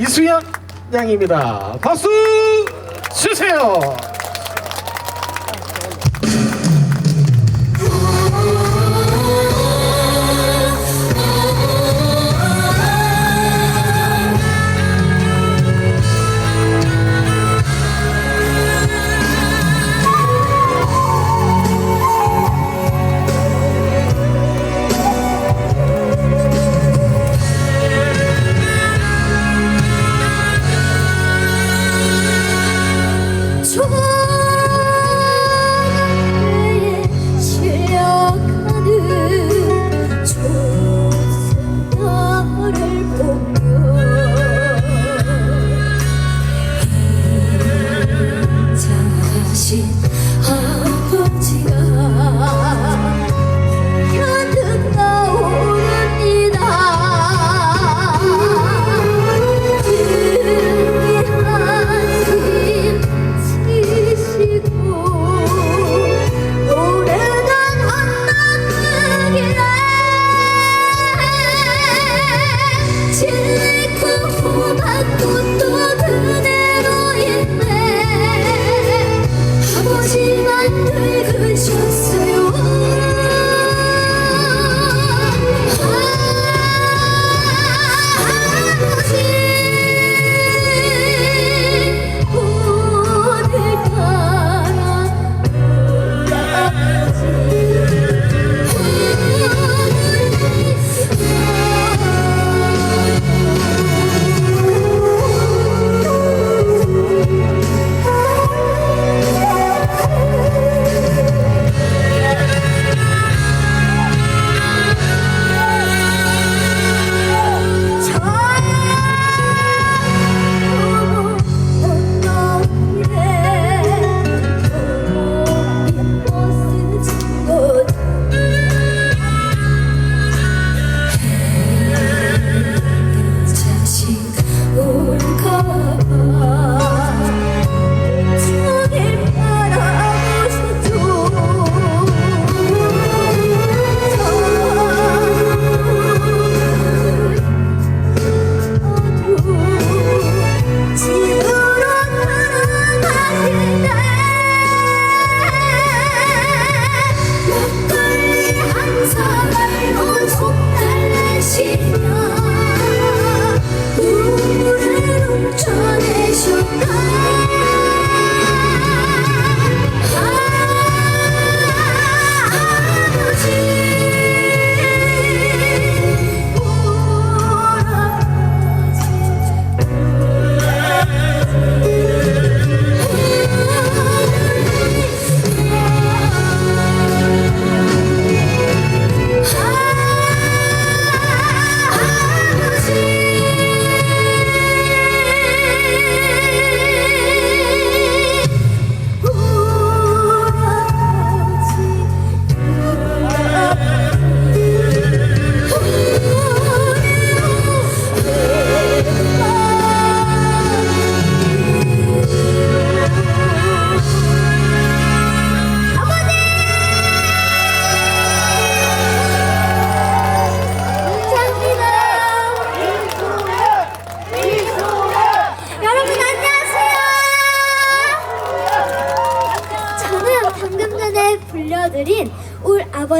이수연 양입니다. 박수 주세요. 질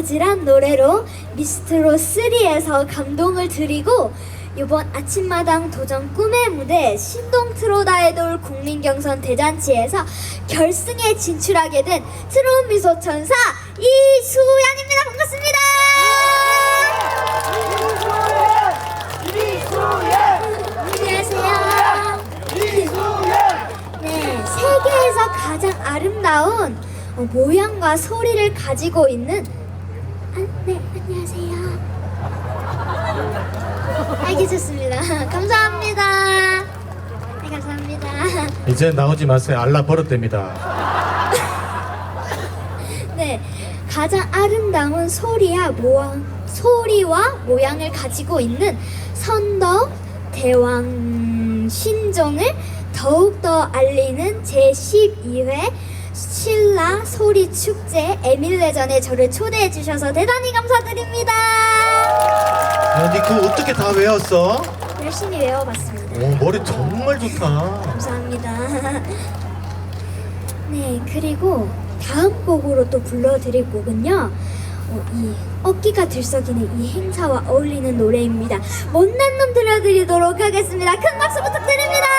아버지란 노래로 미스트로 3에서 감동을 드리고 이번 아침마당 도전 꿈의 무대 신동 트롯 아이돌 국민경선 대잔치에서 결승에 진출하게 된 트롯 미소 천사 이수연입니다. 반갑습니다. 네, 가장 아름다운 어, 모양과 소리를 가지고 있는 아, 네, 안녕하세요. 알겠습니다. 감사합니다. 네, 감사합니다. 이제 나오지 마세요. 알라 버릇됩니다. 네, 가장 아름다운 소리와 모양, 소리와 모양을 가지고 있는 선덕 대왕 신종을 더욱더 알리는 제12회 신라 소리 축제 에밀레전에 저를 초대해 주셔서 대단히 감사드립니다. 야, 니 그거 어떻게 다 외웠어? 열심히 외워봤습니다. 오, 머리 정말 좋다. 감사합니다. 네, 그리고 다음 곡으로 또 불러드릴 곡은요. 어, 이 어깨가 들썩이는 이 행사와 어울리는 노래입니다. 못난 놈 들려드리도록 하겠습니다. 큰 박수 부탁드립니다.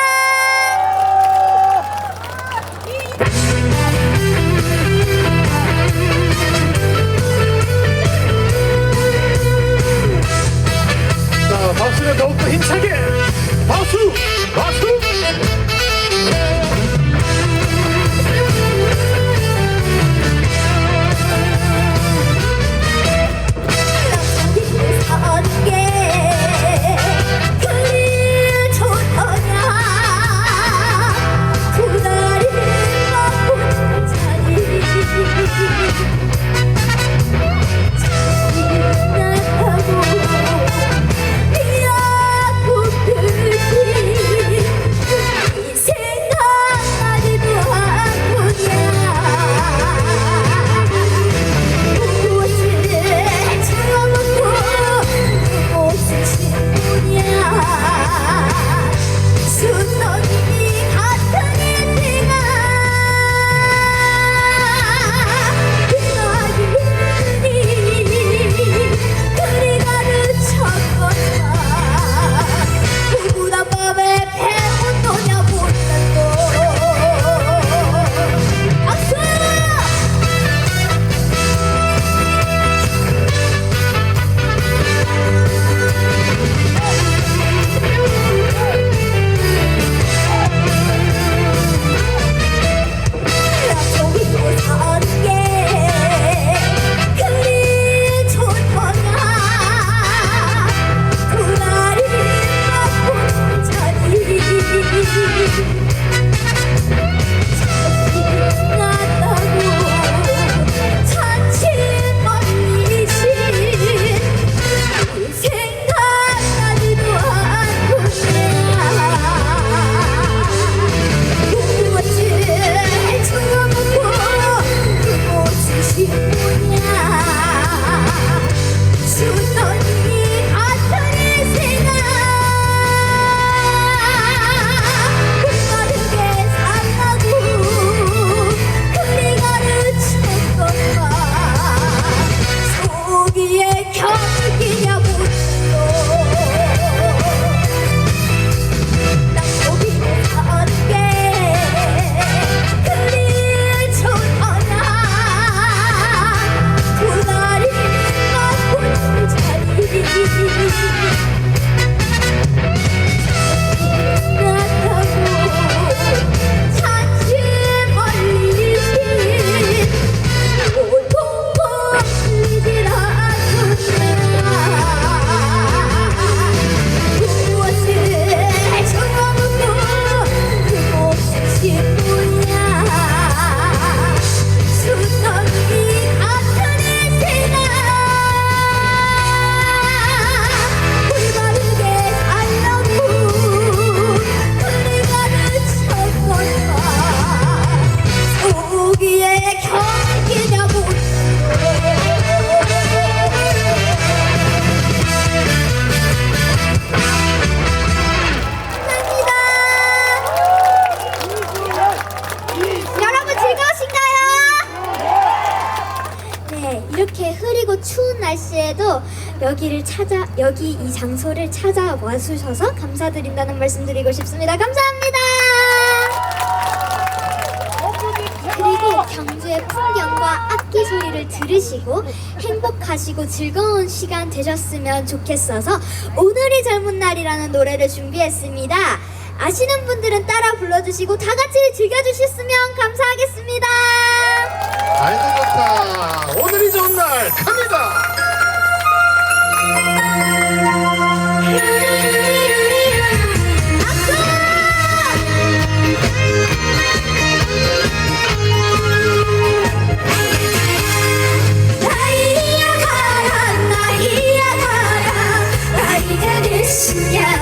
Thank you. 찾아 여기 이 장소를 찾아 와 주셔서 감사드린다는 말씀드리고 싶습니다. 감사합니다. 그리고 경주의 풍경과 악기 소리를 들으시고 행복하시고 즐거운 시간 되셨으면 좋겠어서 오늘이 젊은 날이라는 노래를 준비했습니다. 아시는 분들은 따라 불러주시고 다 같이 즐겨주셨으면 감사하겠습니다. 아이고 좋다. 오늘이 좋은 날 갑니다. 나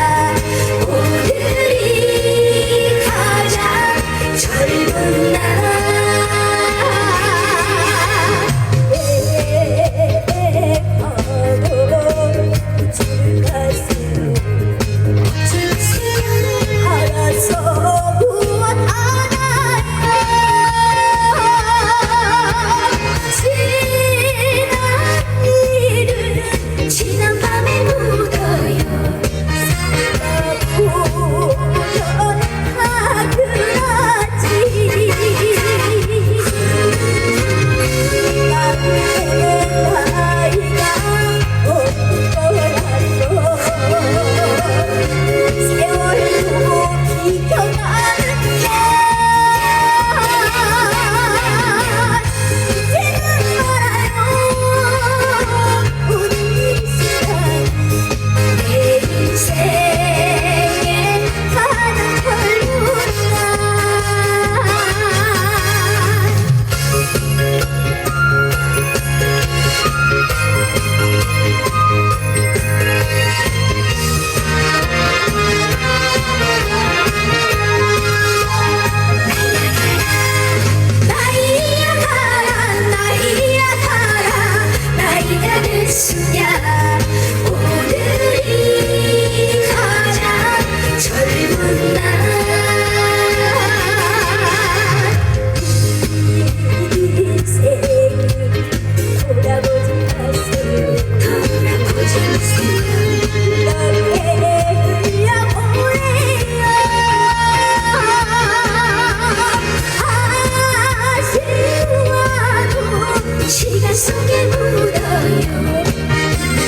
내 속에 묻어요.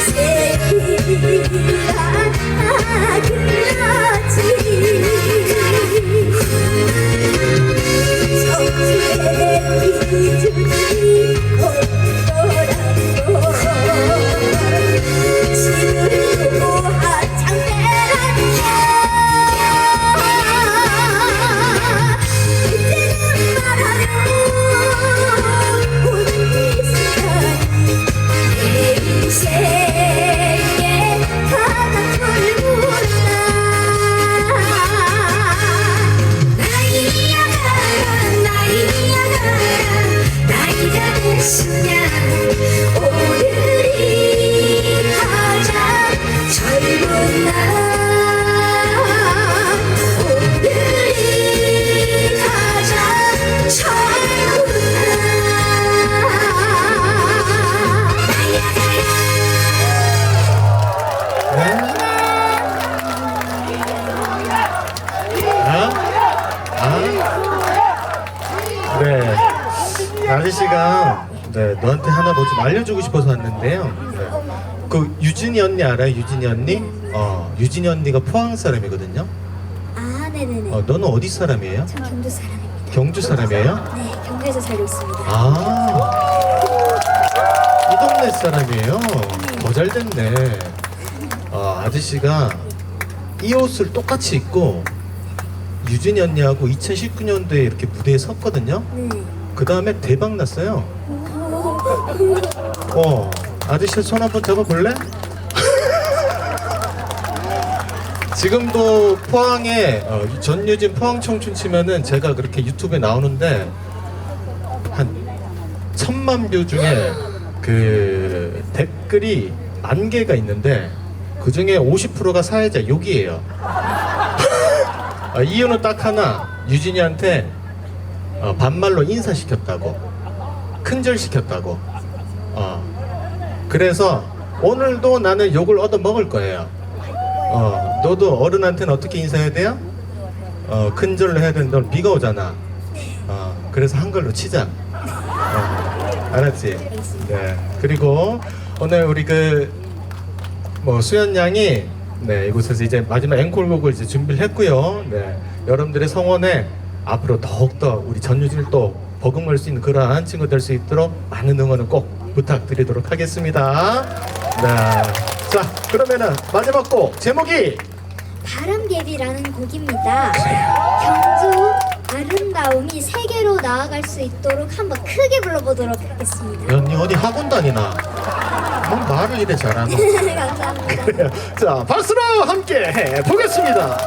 세이라 그러지. 서울의 기준 아저씨가 네, 너한테 하나 뭐 좀 알려주고 싶어서 왔는데요. 네. 그 유진이 언니 알아요? 유진이 언니? 어, 유진이 언니가 포항 사람이거든요. 아, 네네네. 어, 너는 어디 사람이에요? 전 경주 사람입니다. 경주 사람이에요? 네, 경주에서 살고 있습니다. 아, 이 동네 사람이에요. 더 잘 됐네. 어, 아저씨가 이 옷을 똑같이 입고 유진이 언니하고 2019년도에 이렇게 무대에 섰거든요. 네. 그 다음에 대박 났어요. 어, 아저씨 손 한번 잡아볼래? 지금도 포항에 어, 전유진 포항 청춘 치면은 제가 그렇게 유튜브에 나오는데 한 천만 뷰 중에 그 댓글이 만 개가 있는데 그 중에 50%가 사회자 욕이에요. 아, 이유는 딱 하나 유진이한테 어, 반말로 인사시켰다고 큰절시켰다고 어. 그래서 오늘도 나는 욕을 얻어 먹을 거예요 어, 너도 어른한테는 어떻게 인사해야 돼요? 어, 큰절로 해야 되는데 오늘 비가 오잖아 어, 그래서 한글로 치자 어, 알았지? 네 그리고 오늘 우리 그 뭐 수연 양이 네 이곳에서 이제 마지막 앵콜곡을 이제 준비를 했고요. 네 여러분들의 성원에 앞으로 더욱더 우리 전유진을 또 버금갈 수 있는 그러한 친구 될 수 있도록 많은 응원을 꼭 부탁드리도록 하겠습니다. 네. 자 그러면은 마지막 곡 제목이 바람개비라는 곡입니다. 경주 아름다움이 세계로 나아갈 수 있도록 한번 크게 불러보도록 하겠습니다. 언니 어디 학원 다니나? 뭐 말을 이래 잘하노? 감사합니다. 자 박수로 함께 해 보겠습니다.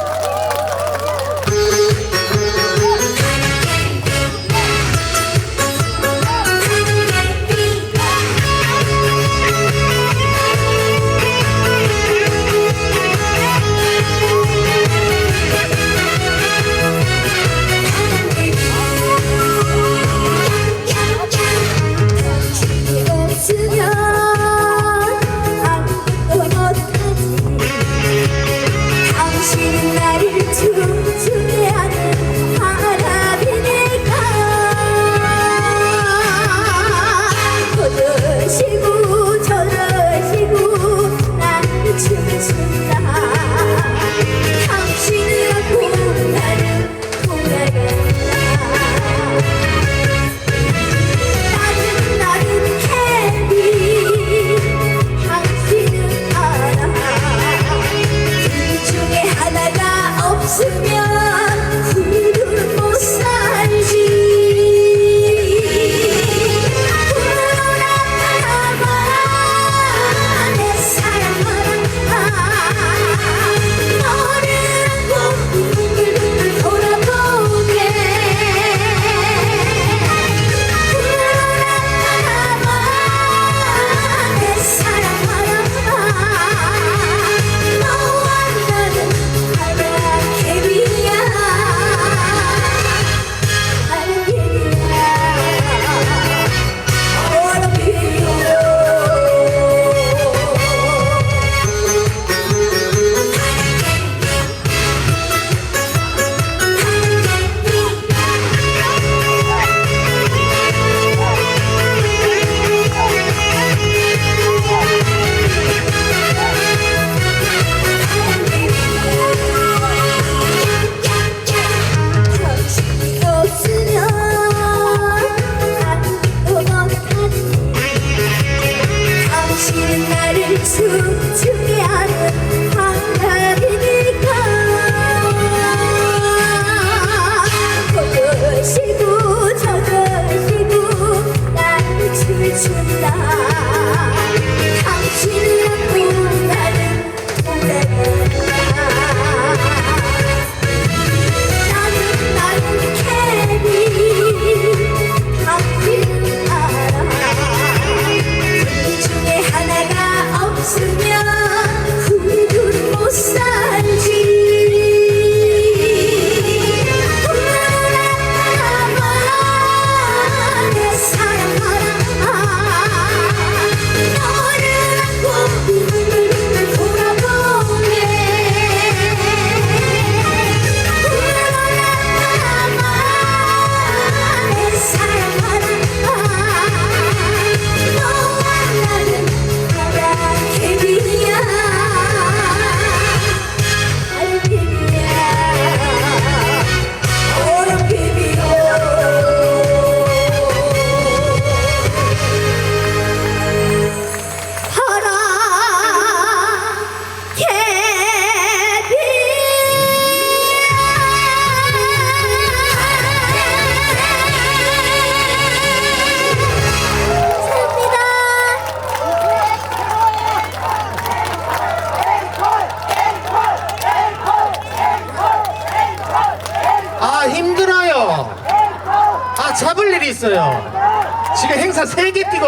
春来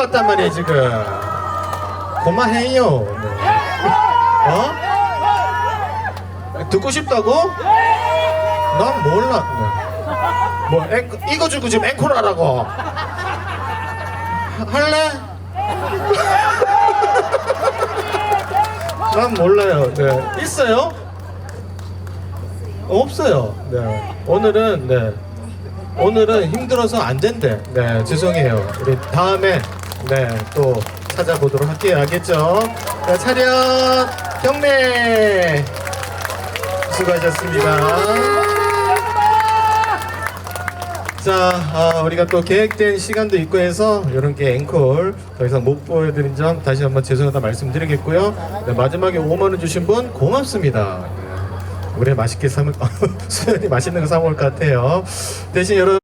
왔단 말이에요 지금. 그만해요. 네. 어? 듣고 싶다고? 난 몰라. 네. 뭐 앵, 이거 주고 지금 앵콜 하라고. 하- 할래? 난 몰라요. 네. 있어요? 없어요. 네. 오늘은 네. 오늘은 힘들어서 안 된대. 네, 죄송해요. 우리 다음에 네, 또 찾아보도록 할게요. 알겠죠? 네, 차렷 경례 수고하셨습니다. 자, 아, 우리가 또 계획된 시간도 있고 해서 게 앵콜 더 이상 못 보여드린 점 다시 한번 죄송하다 말씀드리겠고요. 네, 마지막에 5만 원 주신 분 고맙습니다. 네, 우리 맛있게 사 먹, 수연이 맛있는 거 사 먹을 것 같아요. 대신 여러분.